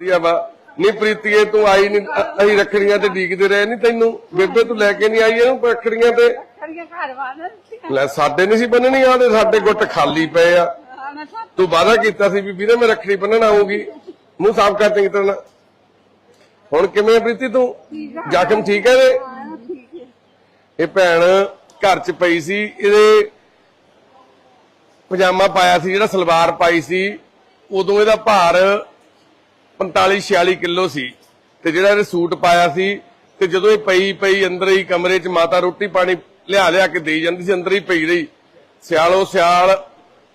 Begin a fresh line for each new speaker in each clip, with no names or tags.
ਵਧੀਆ ਵਾ। ਨਹੀਂ ਪ੍ਰੀਤੀਏ ਤੂੰ ਆਈ ਨਹੀਂ ਅਸੀਂ ਰੱਖੜੀਆਂ ਤੇ ਡੀਕਦੇ ਰਹੇ ਨਹੀਂ ਤੈਨੂੰ। ਬੇਬੇ ਤੂੰ ਲੈ ਕੇ ਨਹੀਂ ਆਈ ਇਹਨੂੰ ਰੱਖੜੀਆਂ ਤੇ? ਲੈ ਸਾਡੇ ਨਹੀਂ ਸੀ ਬੰਨਣੀਆਂ ਤੇ ਸਾਡੇ ਗੁੱਟ ਖਾਲੀ ਪਏ ਆ। ਤੂੰ ਵਾਅਦਾ ਕੀਤਾ ਸੀ ਵੀ ਵੀਰੇ ਮੈਂ ਰੱਖੜੀ ਬੰਨਣ ਆਉਂਗੀ ਮੂੰਹ ਸਾਫ਼ ਕਰ ਚੰਗੀ ਤਰ੍ਹਾਂ। ਹੁਣ ਕਿਵੇਂ ਆ ਪ੍ਰੀਤੀ ਤੂੰ? ਜ਼ਖਮ ਠੀਕ ਹੈ
ਹੈ
ਇਹ ਭੈਣ ਘਰ 'ਚ ਪਈ ਸੀ ਇਹਦੇ ਪਜਾਮਾ ਪਾਇਆ ਸੀ ਜਿਹੜਾ ਸਲਵਾਰ ਪਾਈ ਸੀ। ਉਦੋਂ ਇਹਦਾ ਭਾਰ 45 46 ਕਿਲੋ ਸੀ ਤੇ ਜਿਹੜਾ ਇਹਨੇ ਸੂਟ ਪਾਇਆ ਸੀ ਤੇ ਜਦੋਂ ਇਹ ਪਈ ਪਈ ਅੰਦਰ ਹੀ ਕਮਰੇ 'ਚ ਮਾਤਾ ਰੋਟੀ ਪਾਣੀ ਲਿਆ ਲਿਆ ਕੇ ਦੇਈ ਜਾਂਦੀ ਸੀ, ਅੰਦਰ ਹੀ ਪਈ ਰਹੀ। ਸਿਆਲੋ ਸਿਆਲ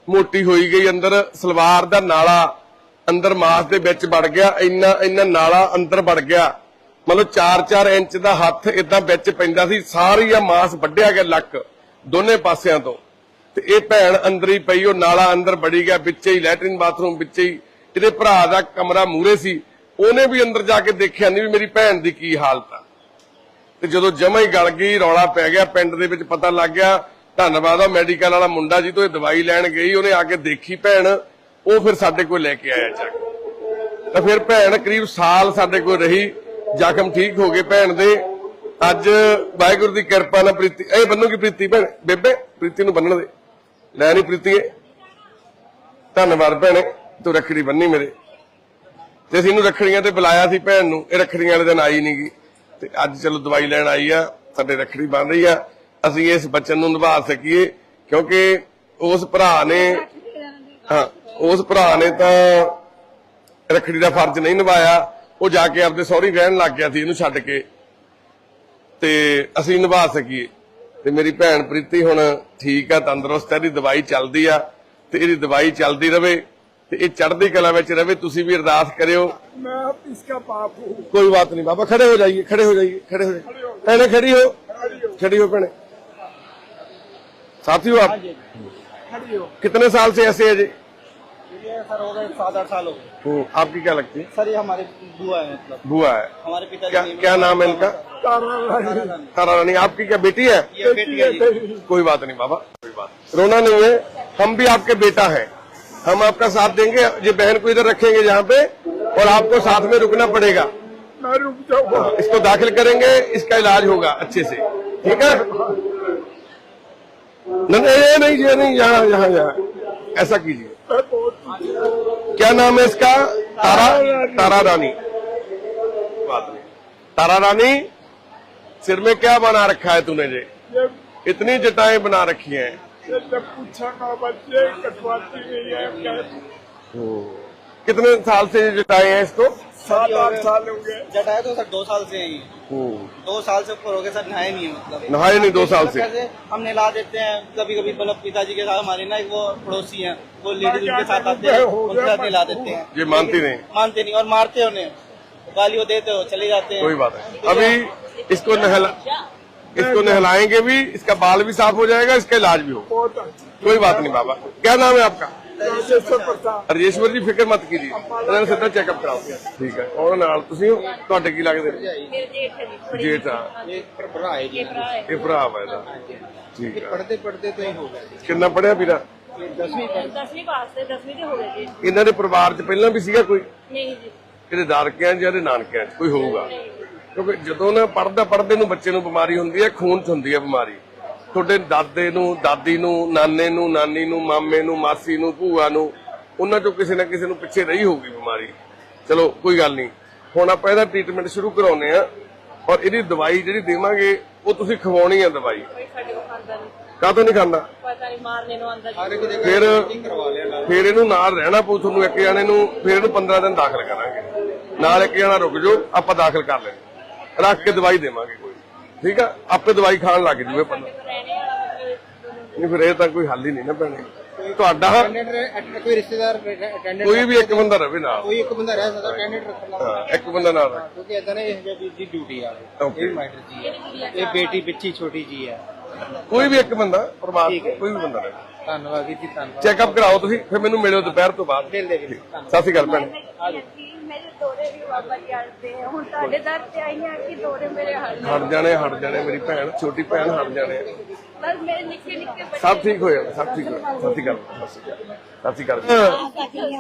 ਮੋਟੀ ਹੋਈ ਗਈ ਅੰਦਰ, ਸਲਵਾਰ ਦਾ ਨਾਲਾ ਅੰਦਰ ਮਾਸ ਦੇ ਵਿੱਚ ਵੜ ਗਿਆ, ਇੰਨਾ ਇੰਨਾ ਨਾਲਾ ਅੰਦਰ ਵੜ ਗਿਆ। ਮਤਲਬ 4-4 ਇੰਚ ਦਾ ਹੱਥ ਇਦਾਂ ਵਿੱਚ ਪੈਂਦਾ ਸੀ, ਸਾਰੀ ਆ ਮਾਸ ਵੱਢਿਆ ਗਿਆ ਲੱਕ ਦੋਨੇ ਪਾਸਿਆਂ ਤੋਂ। ਤੇ ਇਹ ਭੈਣ ਅੰਦਰ ਹੀ ਪਈ, ਉਹ ਨਾਲਾ ਅੰਦਰ ਵੜੀ ਗਿਆ, ਵਿੱਚੇ ਹੀ ਲੈਟਰਿਨ ਬਾਥਰੂਮ ਵਿੱਚੇ ਹੀ ਇਹਦੇ ਭਰਾ ਦਾ ਕਮਰਾ ਮੂਰੇ ਸੀ, ਉਹਨੇ ਵੀ ਅੰਦਰ ਜਾ ਕੇ ਦੇਖਿਆ ਨਹੀਂ ਵੀ ਮੇਰੀ ਭੈਣ ਦੀ ਕੀ ਹਾਲਤ ਆ। ਤੇ ਜਦੋਂ ਜਮਾ ਹੀ ਗਲ ਗਈ, ਰੌਲਾ ਪੈ ਗਿਆ, ਪਿੰਡ ਦੇ ਵਿੱਚ ਪਤਾ ਲੱਗ ਗਿਆ, ਧੰਨਵਾਦ ਆ ਮੈਡੀਕਲ ਵਾਲਾ ਮੁੰਡਾ ਜੀ ਤੋਂ, ਇਹ ਦਵਾਈ ਲੈਣ ਗਈ, ਉਹਨੇ ਆ ਕੇ ਦੇਖੀ ਭੈਣ, ਉਹ ਫਿਰ ਸਾਡੇ ਕੋਲ ਲੈ ਕੇ ਆਇਆ ਚੱਕ ਤਾਂ ਫਿਰ ਭੈਣ ਕਰੀਬ ਸਾਲ ਸਾਡੇ ਕੋਲ ਰਹੀ, ਜ਼ਖਮ ਠੀਕ ਹੋ ਗਏ ਭੈਣ ਦੇ। ਅੱਜ ਵਾਹਿਗੁਰੂ ਦੀ ਕਿਰਪਾ ਨਾਲ ਪ੍ਰੀਤੀ, ਇਹ ਬੰਨੂਗੀ ਪ੍ਰੀਤੀ ਭੈਣ, ਬੇਬੇ, ਪ੍ਰੀਤੀ ਨੂੰ ਬੰਨਣ ਦੇ। ਲੈ ਨਹੀਂ ਪ੍ਰੀਤੀਏ। ਧੰਨਵਾਦ ਭੈਣੇ। ਤੂੰ ਰੱਖੜੀ ਬੰਨੀ ਮੇਰੇ। ਤੇ ਅਸੀਂ ਇਹਨੂੰ ਰੱਖੜੀਆਂ ਤੇ ਬੁਲਾਇਆ ਸੀ ਭੈਣ ਨੂੰ। ਇਹ ਰੱਖੜੀਆਂ ਵਾਲੇ ਦਿਨ ਆਈ ਨਹੀਂਗੀ ਤੇ ਅੱਜ ਚਲੋ ਦਵਾਈ ਲੈਣ ਆਈ ਆ, ਸਾਡੇ ਰੱਖੜੀ ਬਣ ਰਹੀ ਆ। ਅਸੀਂ ਇਸ ਬੱਚਨ ਨੂੰ ਨਿਭਾ ਸਕੀਏ, ਕਿਉਂਕਿ ਉਸ ਭਰਾ ਨੇ ਹਾਂ, ਉਸ ਭਰਾ ਨੇ ਤਾਂ ਰੱਖੜੀ ਦਾ ਫਰਜ਼ ਨਹੀਂ ਨਿਭਾਇਆ। ਉਹ ਜਾ ਕੇ ਆਪਦੇ ਸਹੁਰੀ ਰਹਿਣ ਲੱਗ ਗਿਆ ਸੀ, ਇਹਨੂੰ ਛੱਡ ਕੇ। ਤੇ ਅਸੀਂ ਨਿਭਾ ਸਕੀਏ। ਤੇ ਮੇਰੀ ਭੈਣ ਪ੍ਰੀਤੀ ਹੁਣ ਠੀਕ ਆ, ਤੰਦਰੁਸਤ ਹੈ ਇਹਦੀ ਦਵਾਈ ਚੱਲਦੀ ਆ। ਤੇ ਇਹਦੀ ਦਵਾਈ ਚੱਲਦੀ ਰਵੇ। ਤੇ ਇਹ ਚੜ੍ਹਦੀ ਕਲਾ ਵਿੱਚ ਰਵੇ ਤੁਸੀਂ ਵੀ ਅਰਦਾਸ ਕਰਿਓ
मैं अब इसका बाप हूँ
कोई बात नहीं बाबा खड़े हो जाइए खड़े हो जाइए खड़े हो जाइए पहले खड़ी हो खड़ी हो पहले साथी हो आप
खड़ी हो
कितने साल से ऐसे है जी
ये सर हो गए सात आठ साल हो गए
हम्म, आपकी क्या लगती है
सर ये हमारे बुआ है मतलब
बुआ है
हमारे पिताजी
क्या
ने-
क्या नाम है इनका तारा रानी आपकी क्या बेटी है
ये बेटी है जी
कोई बात नहीं बाबा कोई बात रोना नहीं है हम भी आपके बेटा हैं हम आपका साथ देंगे, ये बहन को इधर रखेंगे यहाँ पे, और आपको साथ में रुकना पड़ेगा। इसको दाखिल करेंगे, इसका इलाज होगा अच्छे से। ठीक है? नहीं ये नहीं ये नहीं, यहाँ यहाँ यहाँ। ऐसा कीजिए। क्या नाम है इसका? तारा तारा रानी। तारा रानी, सिर में क्या बना रखा है तूने जे इतनी जटाएँ बना रखी हैं।
ये जब पूछा ना बच्चे कटवाती नहीं है क्या
कितने साल से जटाए हैं इसको?
सात आठ साल हो गए।
जटाए तो सर दो साल से ही। दो साल से ऊपर हो गए सर नहाए नहीं है मतलब।
नहाए नहीं दो साल से?
हम नहला देते हैं। कभी कभी मतलब पिताजी के साथ हमारे ना एक वो पड़ोसी हैं वो लेडीज़ उनके साथ आते हैं उनके साथ नहला देते हैं
ये मानती नहीं।
मानते नहीं और मारते उन्हें। गाली वो देते हो चले जाते हैं।
कोई बात नहीं। अभी इसको नहला इसको नहलाएंगे भी इसका बाल भी साफ हो जाएगा इसका इलाज भी
हो
कोई बात नहीं बाबा। क्या नाम है आपका? ਰਜੇਸ਼ਵਰ ਜੀ ਫਿਕਰ ਮਤ ਕੀਜੀ ਇਹਨਾਂ ਨੂੰ ਸਿੱਧਾ ਚੈੱਕਅਪ ਕਰਾਓ ਠੀਕ ਹੈ ਉਹਨਾਂ ਨਾਲ ਤੁਸੀਂ ਹੋ? ਤੁਹਾਡੇ ਕੀ ਲੱਗਦੇ ਨੇ
ਮੇਰੇ ਜੇਠ ਹੈ ਜੀ ਬੜੇ
ਜੇਠ ਆ
ਇਹ ਭਰਾ ਹੈ
ਜੀ ਭਰਾ ਹੈ
ਇਹ ਭਰਾ ਵਾ ਇਹਦਾ ਠੀਕ ਆ
ਪੜਦੇ ਪੜਦੇ ਤੋਂ ਹੀ ਹੋ ਗਿਆ ਜੀ।
ਕਿੰਨਾ ਪੜਿਆ ਵੀਰਾ
ਇਹ
10ਵੀਂ ਪੜ੍ਹ 10ਵੀਂ ਪਾਸ ਤੇ 10ਵੀਂ ਦੇ ਹੋ ਗਏ ਜੀ
ਇਹਨਾਂ ਦੇ ਪਰਿਵਾਰ 'ਚ ਪਹਿਲਾਂ ਵੀ ਸੀਗਾ ਕੋਈ ਨਾਨਕਿਆਂ 'ਚ ਕੋਈ ਹੋਊਗਾ ਕਿਉਂਕਿ ਜਦੋਂ ਨਾ ਪੜਦਾ ਪੜਦੇ ਨੂੰ ਬੱਚੇ ਨੂੰ ਬਿਮਾਰੀ ਹੁੰਦੀ ਹੈ ਖੂਨ 'ਚ ਹੁੰਦੀ ਹੈ ਬਿਮਾਰੀ। ਤੁਹਾਡੇ ਦਾਦੇ ਨੂੰ ਦਾਦੀ ਨੂੰ ਨਾਨੇ ਨੂੰ ਨਾਨੀ ਨੂੰ ਮਾਮੇ ਨੂੰ ਮਾਸੀ ਨੂੰ ਭੂਆ ਨੂੰ ਉਹਨਾਂ 'ਚੋਂ ਕਿਸੇ ਨਾ ਕਿਸੇ ਨੂੰ ਪਿੱਛੇ ਰਹੀ ਹੋਊਗੀ ਬਿਮਾਰੀ। ਚਲੋ ਕੋਈ ਗੱਲ ਨਹੀਂ। ਹੁਣ ਆਪਾਂ ਇਹਦਾ ਟ੍ਰੀਟਮੈਂਟ ਸ਼ੁਰੂ ਕਰਾਉਨੇ ਆ ਔਰ ਇਹਦੀ ਦਵਾਈ ਜਿਹੜੀ ਦੇਵਾਂਗੇ ਉਹ ਤੁਸੀਂ ਖਵਾਉਣੀ ਆ ਦਵਾਈ।
ਕੋਈ ਸਾਡੇ ਕੋਲ ਖਾਂਦਾ ਨਹੀਂ।
ਕਾਹਤੋਂ ਨਹੀਂ ਖਾਂਦਾ?
ਪਤਾ ਨਹੀਂ ਮਾਰਨੇ ਨੂੰ ਆਂਦਾ ਜੀ।
ਫਿਰ ਫਿਰ ਇਹਨੂੰ ਨਾਲ ਰਹਿਣਾ ਪਊ ਤੁਹਾਨੂੰ ਇੱਕ ਜਾਣੇ ਨੂੰ ਫਿਰ ਇਹਨੂੰ 15 ਦਿਨ ਦਾਖਲ ਕਰਾਂਗੇ। ਨਾਲ ਇੱਕ ਜਣਾ ਰੁਕ ਜਾਓ ਆਪਾਂ ਦਾਖਲ ਕਰ ਲੈਂਗੇ ਰੱਖ ਕੇ ਦਵਾਈ ਦੇਵਾਂਗੇ ਕੋਈ। ਠੀਕ ਆ? ਆਪੇ ਦਵਾਈ ਖਾਣ ਲੱਗ ਜੂਵੇ
ਪੰਨਾ
ਨਹੀਂ ਫਿਰ ਇਹ ਤਾਂ ਕੋਈ ਹੱਲ ਹੀ ਨਹੀਂ ਨਾ ਪੈਣੇ ਤੁਹਾਡਾ
ਕੋਈ ਰਿਸ਼ਤੇਦਾਰ
ਕੋਈ ਵੀ ਇੱਕ ਬੰਦਾ ਰਵੇ ਨਾਲ।
ਕੋਈ ਇੱਕ ਬੰਦਾ ਰਹਿ ਸਕਦਾ ਅਟੈਂਡੈਂਟ
ਰੱਖਣਾ ਇੱਕ ਬੰਦਾ ਨਾਲ ਰੱਖ।
ਕਿਉਂਕਿ ਇਦਾਂ ਨਾ ਇਹ ਜਿਹੜੀ ਦੀ
ਡਿਊਟੀ
ਆ। ਇਹ ਮੈਟਰ ਜੀ ਇਹ ਬੇਟੀ ਪਿੱਛੀ ਛੋਟੀ ਜੀ ਆ।
ਕੋਈ ਵੀ ਇੱਕ ਬੰਦਾ ਪਰਮਾਤਮਾ ਕੋਈ ਵੀ ਬੰਦਾ ਰਹੇ।
ਧੰਨਵਾਦ ਜੀ ਧੰਨਵਾਦ।
ਚੈੱਕਅਪ ਕਰਾਓ ਤੁਸੀਂ ਫਿਰ ਮੈਨੂੰ ਮਿਲਿਓ ਦੁਪਹਿਰ ਤੋਂ ਬਾਅਦ। ਸਤਿ ਸ਼੍ਰੀ ਅਕਾਲ ਭੈਣ।
ਦੋਰੇ ਵੀ ਬਾਬਾ ਜੀ ਆਉਂਦੇ ਆ। ਹੁਣ ਤੁਹਾਡੇ ਦਰ ਤੇ ਆਈਆਂ ਕਿ ਦੋਰੇ ਮੇਰੇ ਹੱਲ ਨੇ।
ਹਟ ਜਾਣੇ ਹਟ ਜਾਣੇ ਮੇਰੀ ਭੈਣ ਛੋਟੀ ਭੈਣ ਹਟ ਜਾਣੇ।
ਬਸ ਮੇਰੇ ਨਿੱਕੇ ਨਿੱਕੇ ਬੱਚੇ।
ਸਭ ਠੀਕ ਹੋ ਜਾਣਾ ਸਭ ਠੀਕ ਹੋ ਜਾਣਾ ਸਤਿ ਅਕਾਲ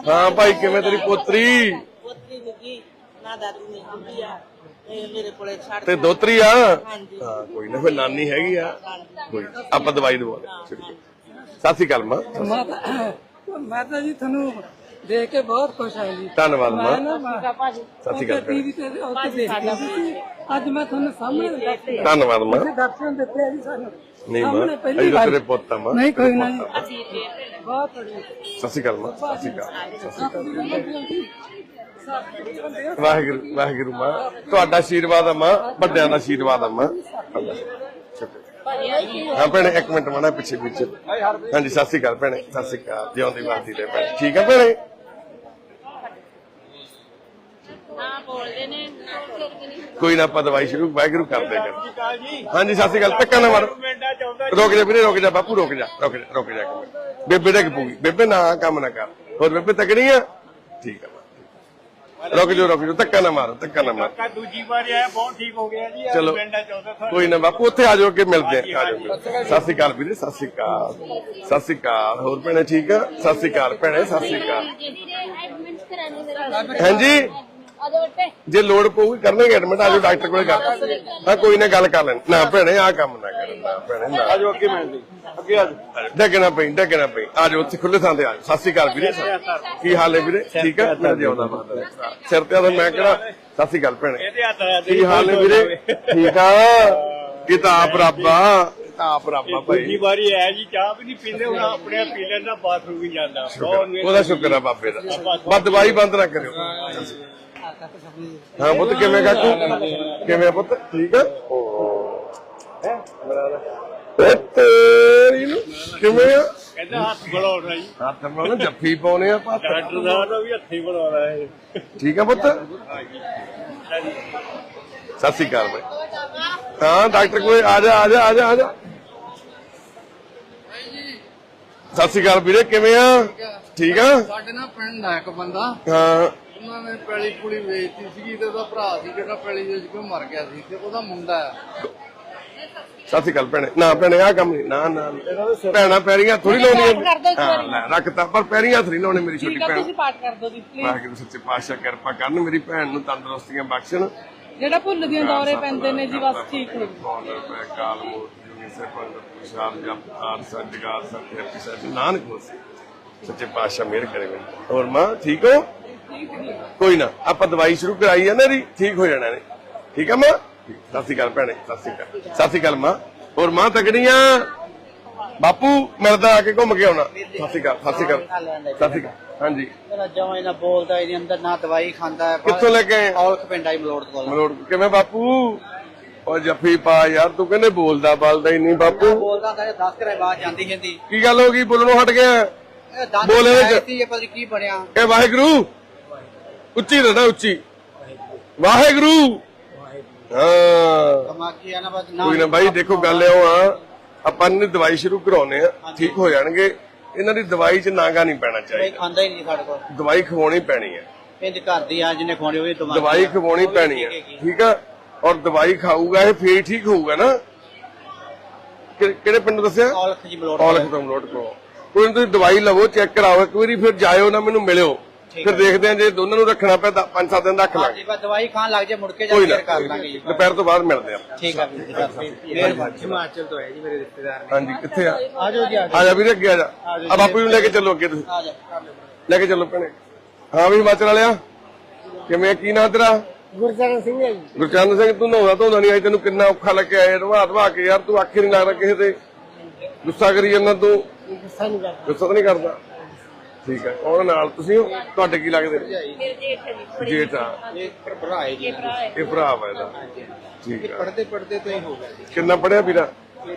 ਹਾਂ। ਭਾਈ ਕਿਵੇਂ ਤੇਰੀ ਪੋਤਰੀ?
ਪੋਤਰੀ ਜੀ ਨਾ ਦਾਦੀ ਮੇਰੀ ਬੁੱਢੀ ਆ ਇਹ ਮੇਰੇ ਕੋਲੇ ਛੱਡ
ਤੇ ਦੋਤਰੀ ਆ?
ਹਾਂਜੀ।
ਹਾਂ ਕੋਈ ਨਾ ਫਿਰ ਨਾਨੀ ਹੈਗੀ ਆ। ਕੋਈ। ਆਪਾਂ ਦਵਾਈ ਦਵਾਉਂਦੇ ਸਤਿ ਸ਼੍ਰੀ ਅਕਾਲ ਮਾਂ।
ਮਾਤਾ ਮਾਤਾ ਜੀ ਤੁਹਾਨੂੰ ਦੇਖ ਕੇ ਬਹੁਤ ਖੁਸ਼ ਹਾਂ ਜੀ।
ਧੰਨਵਾਦ ਮਾਂ।
ਮੈਂ ਨਾ ਮਾਂ
ਸਤਿ ਸ਼੍ਰੀ ਅਕਾਲ।
ਟੀਵੀ ਤੇ ਉੱਤੇ ਦੇਖਦੀ ਸੀ। ਅੱਜ ਮੈਂ ਤੁਹਾਨੂੰ ਸਾਹਮਣੇ ਦੱਸਿਆ
ਧੰਨਵਾਦ ਮਾਂ।
ਦਰਸ਼ਨ ਦਿੱਤੇ ਆ ਜੀ ਸਾਨੂੰ।
ਨਹੀਂ ਮਾਂ
ਸਾਹਮਣੇ ਪਹਿਲੀ
ਅਜੇ
ਵਾਰ।
ਤੇਰੇ ਪੁੱਤ ਆ ਮਾਂ।
ਨਹੀਂ ਕੋਈ ਨਾ ਜੀ। ਬਹੁਤ ਵਧੀਆ।
ਸਤਿ ਸ਼੍ਰੀ ਅਕਾਲ ਮਾਂ। ਸਤਿ ਸ਼੍ਰੀ ਅਕਾਲ। ਸਤਿ ਸ਼੍ਰੀ ਅਕਾਲ। ਵਾਹਿਗੁਰੂ ਵਾਹਿਗੁਰੂ ਮਾਂ। ਤੁਹਾਡਾ ਆਸ਼ੀਰਵਾਦ ਆ ਮਾਂ। ਵੱਡਿਆਂ ਦਾ ਆਸ਼ੀਰਵਾਦ ਆ ਮਾਂ। ਹਾਂ ਭੈਣੇ ਇੱਕ ਮਿੰਟ ਮਾਣਾ ਪਿੱਛੇ ਪਿੱਛੇ ਹਾਂਜੀ ਸਤਿ ਸ਼੍ਰੀ ਅਕਾਲ ਭੈਣੇ। ਸਤਿ ਸ਼੍ਰੀ ਅਕਾਲ। ਜਿਉਂਦੀ ਵਾਦੀ ਦੇ ਭੈਣੇ। ਠੀਕ ਆ ਭੈਣੇ
ਹਾਂ ਬੋਲਦੇ ਨੇ
ਕੋਈ ਨਾ ਆਪਾਂ ਦਵਾਈ ਸ਼ੁਰੂ ਵਾਹਿਗੁਰੂ ਕਰਦੇ ਕਰ ਹਾਂਜੀ ਸਤਿ ਸ਼੍ਰੀ ਅਕਾਲ। ਧੱਕਾ ਨਾ ਮਾਰੋ। ਰੁਕ ਜਾ। ਵੀਰੇ ਰੁਕ ਜਾ ਬਾਪੂ ਰੁਕ ਜਾ ਰੁਕ ਜਾ ਰੁਕ ਜਾ। ਬੇਬੇ ਡਿੱਗ ਪੂਗੀ ਬੇਬੇ ਨਾ ਕੰਮ ਨਾ ਕਰ। ਹੋਰ ਬੇਬੇ ਤਕੜੀ ਆ? ਠੀਕ ਆ ਰੁਕ ਜਾ ਰੁਕ ਜਾ। ਧੱਕਾ ਨਾ ਮਾਰੋ ਧੱਕਾ ਨਾ ਮਾਰੋ।
ਕਾ ਦੂਜੀ ਵਾਰ ਆਇਆ ਬਹੁਤ ਠੀਕ ਹੋ ਗਿਆ ਜੀ।
ਚਲੋ ਕੋਈ ਨਾ ਬਾਪੂ ਉੱਥੇ ਆ ਜਾਓ ਅੱਗੇ ਮਿਲਦੇ ਆ ਆ ਜਾਓ ਸਤਿ ਸ਼੍ਰੀ ਅਕਾਲ ਵੀਰੇ ਸਤਿ ਸ਼੍ਰੀ ਅਕਾਲ। ਸਤਿ ਸ਼੍ਰੀ ਅਕਾਲ। ਹੋਰ ਭੈਣੇ ਠੀਕ ਆ? ਸਤਿ ਸ਼੍ਰੀ ਅਕਾਲ ਭੈਣੇ ਸਤਿ ਸ਼੍ਰੀ ਅਕਾਲ। ਹਾਂਜੀ? ਜੇ ਲੋੜ ਪਊਗੀ ਕਰਨਗੇ ਐਡਮਿਟ ਆ ਜਾਓ ਡਾਕਟਰ ਕੋਲੇ ਗੱਲ ਹਾਂ ਕੋਈ ਨਾ ਗੱਲ ਕਰ ਲੈਣ। ਨਾ ਭੈਣੇ ਆ ਕੰਮ ਨਾ ਕਰ ਨਾ ਭੈਣੇ ਨਾ।
ਆਜੋ ਅੱਗੇ ਮਿਲਦੇ ਅੱਗੇ ਆਜੋ।
ਡੱਗਣਾ ਪਈ ਡੱਗਣਾ ਪਈ। ਆ ਜਾਓ ਉੱਥੇ ਖੁੱਲੇ ਥਾਂ ਤੇ ਆ ਜਾਓ ਸਤਿ ਸ਼੍ਰੀ ਅਕਾਲ ਵੀਰੇ ਕੀ ਹਾਲ ਹੈ ਵੀਰੇ? ਠੀਕ ਆ? ਮੈਂ ਜਿਉਂਦਾ ਮਾਤਾ ਸਿਰ ਤੇ ਆ ਤਾਂ ਮੈਂ ਕਿਹੜਾ? ਸਤਿ ਸ਼੍ਰੀ ਅਕਾਲ ਭੈਣੇ।
ਇਹਦੇ ਹੱਥ ਆ
ਕੀ ਹਾਲ ਹੈ ਵੀਰੇ? ਠੀਕ ਆ? ਆਪ ਰੱਬਾ ਆਪ ਰੱਬਾ
ਦੂਜੀ
ਭਾਈ।
ਵਾਰੀ ਆਇਆ ਜੀ ਚਾਹ ਵੀ ਨਹੀਂ ਪੀਂਦੇ ਹੁਣ ਆਪਣੇ ਆਪ ਪੀ ਲੈਂਦਾ ਬਾਥਰੂਮ ਵੀ ਜਾਂਦਾ।
ਉਹਦਾ ਸ਼ੁਕਰ ਆ ਬਾਬੇ ਦਾ। ਬਸ ਦਵਾਈ ਬੰਦ ਨਾ ਕਰਿਓ। ਹਾਂ ਪੁੱਤ ਕਿਵੇਂ ਕਾਕੂ? ਕਿਵੇਂ ਪੁੱਤ? ਠੀਕ ਆ? ਏ ਤੇਰੀ ਨੂੰ ਕਿਵੇਂ ਆ?
ਕਹਿੰਦਾ ਹੱਥ ਬਣਾਉਣਾ ਜੀ।
ਹੱਥ ਨਾਲ ਜੱਫੀ ਪਾਉਨੇ ਆ ਪਾ
ਡਾਕਟਰ ਸਾਹਿਬ ਦਾ ਵੀ ਹੱਥੀ ਬਣਾਉਣਾ ਹੈ
ਠੀਕ ਆ ਪੁੱਤ? ਸਤਿ ਸ਼੍ਰੀ ਅਕਾਲ ਬਾਈ। ਹਾਂ ਡਾਕਟਰ ਕੋਲ ਆ ਜਾ ਆ ਜਾ ਆ ਜਾ ਆ ਜਾ। ਸਤਿ ਸ਼੍ਰੀ ਅਕਾਲ ਵੀਰੇ ਕਿਵੇਂ ਆ? ਠੀਕ ਆ?
ਸਾਡੇ ਨਾਲ ਪਿੰਡ ਦਾ ਇੱਕ ਬੰਦਾ।
ਹਾਂ।
ਉਹਨਾਂ ਨੇ ਪੈਲੀ ਪੁਲੀ ਵੇਚਤੀ ਸੀਗੀ ਤੇ ਉਹਦਾ ਭਰਾ ਸੀ ਜਿਹੜਾ ਪੈਲੀ ਵਿੱਚ ਮਰ ਗਿਆ ਸੀ ਤੇ ਉਹਦਾ ਮੁੰਡਾ ਆ।
ਸਤਿ ਸ਼੍ਰੀ ਅਕਾਲ ਭੈਣੇ। ਨਾ ਭੈਣੇ ਆ ਕੰਮ ਨਹੀਂ। ਨਾ ਨਾ। ਭੈਣਾ ਪੈਰੀਆਂ ਥੋੜੀ ਲਾਉਣੀਆਂ। ਹਾਂ ਲੈ ਰੱਖਤਾ। ਪਰ ਪੈਰੀਆਂ ਨਹੀਂ ਲਾਉਣੇ ਮੇਰੀ ਛੋਟੀ ਭੈਣ।
ਤੁਸੀਂ ਪਾਠ ਕਰ ਦਿਓ ਜੀ ਪਲੀਜ਼
ਵਾਹਿਗੁਰੂ ਸੱਚੇ ਪਾਤਸ਼ਾਹ ਕਿਰਪਾ ਕਰਨ। ਮੇਰੀ ਭੈਣ ਨੂੰ ਤੰਦਰੁਸਤੀਆਂ ਬਖਸ਼ਣ।
ਜਿਹੜਾ ਭੁੱਲ ਦੀਆਂ ਦੌਰੇ ਪੈਂਦੇ ਨੇ ਜੀ ਬਸ ਠੀਕ ਹੋ
ਪੈ ਕਾਲ ਮੂਰਤੀ ਜੁਗੀ ਸੇ ਪੰਡ ਪੁਸ਼ਾਰ ਜਪ ਆਰ ਸੱਜਗਾਰ ਸਤਿ ਪਿਸਾ ਨਾਨਕ ਹੋਸੀ ਸੱਚੇ ਪਾਤਸ਼ਾਹ ਮਿਹਰ ਕਰੇ ਹੋਰ ਮਾਂ ਠੀਕ ਹੋ? ਕੋਈ ਨਾ ਆਪਾਂ ਦਵਾਈ ਸ਼ੁਰੂ ਕਰਾਈ ਹੈ ਨਾ ਜੀ ਠੀਕ ਹੋ ਜਾਣਾ ਨੇ ਠੀਕ ਆ ਮਾਂ? ਸਤਿ ਸ਼੍ਰੀ ਅਕਾਲ ਭੈਣੇ ਸਤਿ ਸ਼੍ਰੀ ਅਕਾਲ। ਸਤਿ ਸ਼੍ਰੀ ਅਕਾਲ ਮਾਂ। ਹੋਰ ਮਾਂ ਤਕੜੀਆਂ? ਬਾਪੂ ਮਿਲਦਾ ਆ ਕੇ ਘੁੰਮ ਕੇ ਆਉਣਾ। ਸਤਿ ਸ਼੍ਰੀ ਅਕਾਲ ਸਤਿ ਸ਼੍ਰੀ ਅਕਾਲ। ਸਤਿ ਸ਼੍ਰੀ ਅਕਾਲ। ਹਾਂਜੀ।
ਮੇਰਾ ਜਮਾਂ ਨਾ ਬੋਲਦਾ ਇਹਦੇ ਅੰਦਰ ਨਾ ਦਵਾਈ ਖਾਂਦਾ ਹੈ
ਕਿੱਥੋਂ ਲੈ ਕੇ ਆਏ?
ਔਲਖ ਪਿੰਡ ਆਈ ਮਲੋੜ ਕੋਲ।
ਮਲੋੜ ਕਿਵੇਂ ਬਾਪੂ? ਉਹ ਜੱਫੀ ਪਾ ਯਾਰ ਤੂੰ ਕਹਿੰਦੇ ਬੋਲਦਾ ਬਲਦਾ ਹੀ ਨਹੀਂ ਬਾਪੂ।
ਬੋਲਦਾ ਤਾਂ 10 ਕਰੇ ਬਾਅਦ ਜਾਂਦੀ ਜਾਂਦੀ।
ਕੀ ਗੱਲ ਹੋ ਗਈ? ਬੋਲਣੋਂ ਹਟ ਗਿਆ। ਬੋਲ ਇਹਦੇ ਚ।
ਆਈ ਸੀ ਇਹ ਪਤਾ ਕੀ ਬਣਿਆ।
ਇਹ ਵਾਹਿਗੁਰੂ ਉੱਚੀ ਰਹਿਣਾ ਉੱਚੀ। ਵਾਹਿਗੁਰੂ। ਹਾਂ।
ਦਿਮਾਗੀ ਆ ਨਾ ਬਸ ਨਾ
ਕੋਈ ਨਾ ਬਾਈ ਦੇਖੋ ਗੱਲ ਇਹੋ ਆ ਆਪਾਂ ਨੇ ਦਵਾਈ ਸ਼ੁਰੂ ਕਰਾਉਨੇ ਆ ਠੀਕ ਹੋ ਜਾਣਗੇ। ਇਹਨਾਂ ਦੀ ਦਵਾਈ 'ਚ ਨਾਗਾ ਨਹੀਂ ਪੈਣਾ ਚਾਹੀਦਾ।
ਖਾਂਦਾ ਹੀ ਨਹੀਂ ਸਾਡੇ ਕੋਲ।
ਦਵਾਈ ਖਵਾਉਣੀ ਪੈਣੀ ਹੈ।
ਇਹਦੇ ਘਰ ਦੀ ਆ ਜਿਹਨੇ ਖਵਾਉਣੀ ਉਹ ਵੀ
ਦਵਾਈ। ਖਵਾਉਣੀ ਪੈਣੀ ਹੈ
ਠੀਕ
ਆ। ਔਰ ਦਵਾਈ ਖਾਊਗਾ ਇਹ ਫੇਰ ਠੀਕ ਹੋਊਗਾ ਨਾ? ਕਿ- ਕਿਹੜੇ ਪਿੰਡ ਦੱਸਿਆ?
ਔਲਖ ਜੀ ਮਲੋੜ
ਔਲਖ ਤੋਂ ਨੋਟ ਕਰੋ ਕੋਈ ਤੁਸੀਂ ਦਵਾਈ ਲਵੋ ਚੈੱਕ ਕਰਾਓ ਇੱਕ ਵਾਰੀ ਫਿਰ ਜਾਇਓ ਨਾ ਮੈਨੂੰ ਮਿਲਿਓ। ਫਿਰ ਦੇਖਦੇ ਆ ਜੇ ਦੋਨਾਂ ਨੂੰ ਰੱਖਣਾ ਪਿਆ ਤਾਂ ਪੰਜ ਸੱਤ ਦਿਨ ਰੱਖ
ਹਾਂਜੀ
ਲਾਂਗੇ।
ਬਸ ਦਵਾਈ ਖਾਣ ਲੱਗ ਜਾ ਮੁੜ ਕੇ ਜਾ
ਕੋਈ ਨਾ
ਕੇ ਕਰ ਲਾਂਗੇ ਜੀ।
ਦੁਪਹਿਰ ਤੋਂ ਬਾਅਦ ਮਿਲਦੇ ਆ
ਠੀਕ ਆ ਵੀਰ ਜੀ ਬਸ ਮਿਹਰਬਾਨੀ। ਹਿਮਾਚਲ ਤੋਂ ਹੈ ਜੀ ਮੇਰੇ ਰਿਸ਼ਤੇਦਾਰ
ਹਾਂਜੀ ਕਿੱਥੇ ਆ?
ਆ ਜਾਓ ਜੀ ਆ
ਆ ਜਾ ਵੀਰੇ ਅੱਗੇ ਆ ਜਾ। ਆ ਬਾਪੂ ਨੂੰ ਲੈ ਕੇ ਚੱਲੋ ਅੱਗੇ ਤੁਸੀਂ।
ਆ ਜਾ ਕਰ ਲਓ
ਲੈ ਕੇ ਚੱਲੋ ਭੈਣੇ। ਹਾਂ ਵੀ ਹਿਮਾਚਲ ਵਾਲਿਆ ਕਿਵੇਂ ਆ? ਕੀ ਨਾਂ ਤੇਰਾ?
ਗੁਰਚਰਨ ਸਿੰਘ ਹੈ ਜੀ।
ਗੁਰਚਰਨ ਸਿੰਘ ਤੂੰ ਨਹਾਉਂਦਾ ਧੋਂਦਾ ਨਹੀਂ ਆਈ ਤੈਨੂੰ ਕਿੰਨਾ ਔਖਾ ਲੱਗਿਆ ਇਹ ਰਵਾ ਰਵਾ ਕੇ ਯਾਰ ਤੂੰ ਆਖੇ ਨਹੀਂ ਲੱਗਦਾ ਕਿਸੇ ਤੇ। ਗੁੱਸਾ ਕਰੀ ਜਾਂਦਾ ਤੂੰ।
ਗੁੱਸਾ ਨਹੀਂ ਕਰਦਾ।
ਗੁੱਸਾ ਤਾਂ ਨਹੀਂ ਕਰਦਾ। ਠੀਕ ਹੈ। ਕੌਣ ਨਾਲ ਤੁਸੀਂ ਹੋ? ਤੁਹਾਡੇ ਕੀ ਲੱਗਦੇ?
ਮੇਰੇ ਜੇਠ ਹੈ ਜੀ
ਜੇਠ ਆ।
ਇਹ ਭਰਾ ਹੈ ਜੀ।
ਭਰਾ ਹੈ।
ਇਹ ਭਰਾ ਵਾ ਇਹਦਾ। ਠੀਕ ਆ
ਪੜਦੇ ਪੜਦੇ ਤੋਂ ਹੀ ਹੋ ਗਿਆ
ਕਿੰਨਾ ਪੜਿਆ ਵੀਰਾ?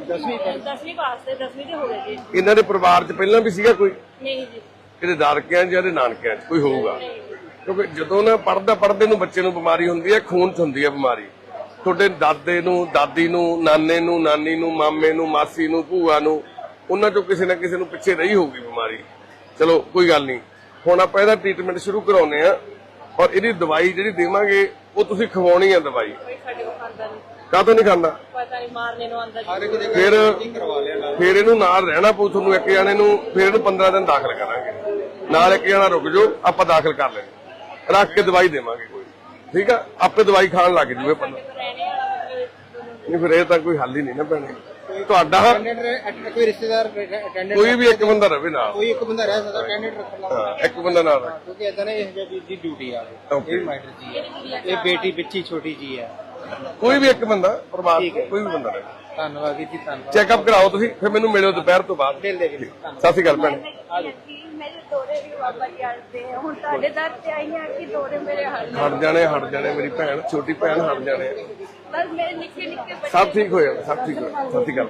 10ਵੀਂ
ਦਸਵੀਂ ਪਾਸ ਤੇ ਦਸਵੀਂ ਤੇ ਹੋ ਗਏ ਜੀ।
ਇਹਨਾਂ ਦੇ ਪਰਿਵਾਰ 'ਚ ਪਹਿਲਾਂ ਵੀ ਸੀਗਾ ਕੋਈ?
ਨਹੀਂ ਜੀ।
ਇਹਦੇ ਦਾਦਕਿਆਂ 'ਚ ਜਾਂ ਇਹਦੇ ਨਾਨਕਿਆਂ 'ਚ? ਕੋਈ ਹੋਊਗਾ। ਕਿਉਂਕਿ ਜਦੋਂ ਨਾ ਪੜਦਾ ਪੜਦੇ ਨੂੰ ਬੱਚੇ ਨੂੰ ਬਿਮਾਰੀ ਹੁੰਦੀ ਹੈ ਖੂਨ 'ਚ ਹੁੰਦੀ ਹੈ ਬਿਮਾਰੀ। ਤੁਹਾਡੇ ਦਾਦੇ ਨੂੰ ਦਾਦੀ ਨੂੰ ਨਾਨੇ ਨੂੰ ਨਾਨੀ ਨੂੰ ਮਾਮੇ ਨੂੰ ਮਾਸੀ ਨੂੰ ਭੂਆ ਨੂੰ ਉਹਨਾਂ 'ਚੋਂ ਕਿਸੇ ਨਾ ਕਿਸੇ ਨੂੰ ਪਿੱਛੇ ਰਹੀ ਹੋਊਗੀ ਬਿਮਾਰੀ। ਚਲੋ ਕੋਈ ਗੱਲ ਨਹੀਂ। ਹੁਣ ਆਪਾਂ ਇਹਦਾ ਟ੍ਰੀਟਮੈਂਟ ਸ਼ੁਰੂ ਕਰਾਉਨੇ ਆ ਔਰ ਇਹਦੀ ਦਵਾਈ ਜਿਹੜੀ ਦੇਵਾਂਗੇ ਉਹ ਤੁਸੀਂ ਖਵਾਉਣੀ ਆ ਦਵਾਈ। ਕਾਹਤੋਂ ਨਹੀਂ ਖਾਂਦਾ?
ਪਤਾ ਨਹੀਂ ਮਾਰਨੇ ਨੂੰ ਆਂਦਾ ਜੀ।
ਫਿਰ ਫਿਰ ਇਹਨੂੰ ਨਾਲ ਰਹਿਣਾ ਪਊ ਤੁਹਾਨੂੰ ਇੱਕ ਜਾਣੇ ਨੂੰ ਫਿਰ ਇਹਨੂੰ 15 ਦਿਨ ਦਾਖਲ ਕਰਾਂਗੇ। ਨਾਲ ਇੱਕ ਜਣਾ ਰੁਕ ਜਾਓ ਆਪਾਂ ਦਾਖਲ ਕਰ ਲੈਂਦੇ ਰੱਖ ਕੇ ਦਵਾਈ ਦੇਵਾਂਗੇ ਕੋਈ। ਠੀਕ ਆ? ਆਪੇ ਦਵਾਈ ਖਾਣ ਲੱਗ ਜੂਵੇ ਬੰਦਾ ਨਹੀਂ ਫਿਰ ਇਹ ਤਾਂ ਕੋਈ ਹੱਲ ਹੀ ਨਹੀਂ ਨਾ ਭੈਣੇ ਤੁਹਾਡਾ। ਕੋਈ ਵੀ ਇੱਕ ਬੰਦਾ ਰਹੇ ਨਾਲ।
ਕੋਈ ਇੱਕ ਬੰਦਾ ਰਹਿ ਸਕਦਾ ਕੈਂਡੀਡੇਟ ਰੱਖ
ਹਾਂ, ਇੱਕ ਬੰਦਾ ਨਾਲ ਰੱਖ।
ਕਿਉਂਕਿ ਇਦਾਂ ਨਾ ਇਹ ਜਿਹੀ ਦੀ ਡਿਊਟੀ
ਆ
ਇਹ ਮਾਈਟਰ ਜੀ ਆ। ਇਹ ਬੇਟੀ ਬੱਚੀ ਛੋਟੀ ਜੀ ਆ।
ਕੋਈ ਵੀ ਇੱਕ ਬੰਦਾ ਪਰਮਾਤਮਾ ਕੋਈ ਵੀ ਬੰਦਾ ਰਵੇ।
ਧੰਨਵਾਦ ਵੀਰ ਜੀ ਧੰਨਵਾਦ।
ਚੈੱਕਅਪ ਕਰਾਓ ਤੁਸੀਂ ਫਿਰ ਮੈਨੂੰ ਮਿਲਿਓ ਦੁਪਹਿਰ ਤੋਂ ਬਾਅਦ।
ਦੇ ਵਿੱਚ ਧੰਨਵਾਦ।
ਸਤਿ ਸ਼੍ਰੀ ਅਕਾਲ
ਮੇਰੇ ਦੋਰੇ ਵੀ ਵਾਪਰ ਜਾਂਦੇ ਹੁਣ ਤੁਹਾਡੇ ਦਰ ਤੇ ਆਈ ਕਿ ਦੋਰੇ ਮੇਰੇ ਹੱਲ
ਹਟ ਜਾਣੇ ਹਟ ਜਾਣੇ ਮੇਰੀ ਭੈਣ ਛੋਟੀ ਭੈਣ ਹਟ ਜਾਣੇ। ਸਭ ਠੀਕ ਹੋ ਸਭ ਠੀਕ ਹੋਇਆ ਸਤਿ ਸ਼੍ਰੀ ਅਕਾਲ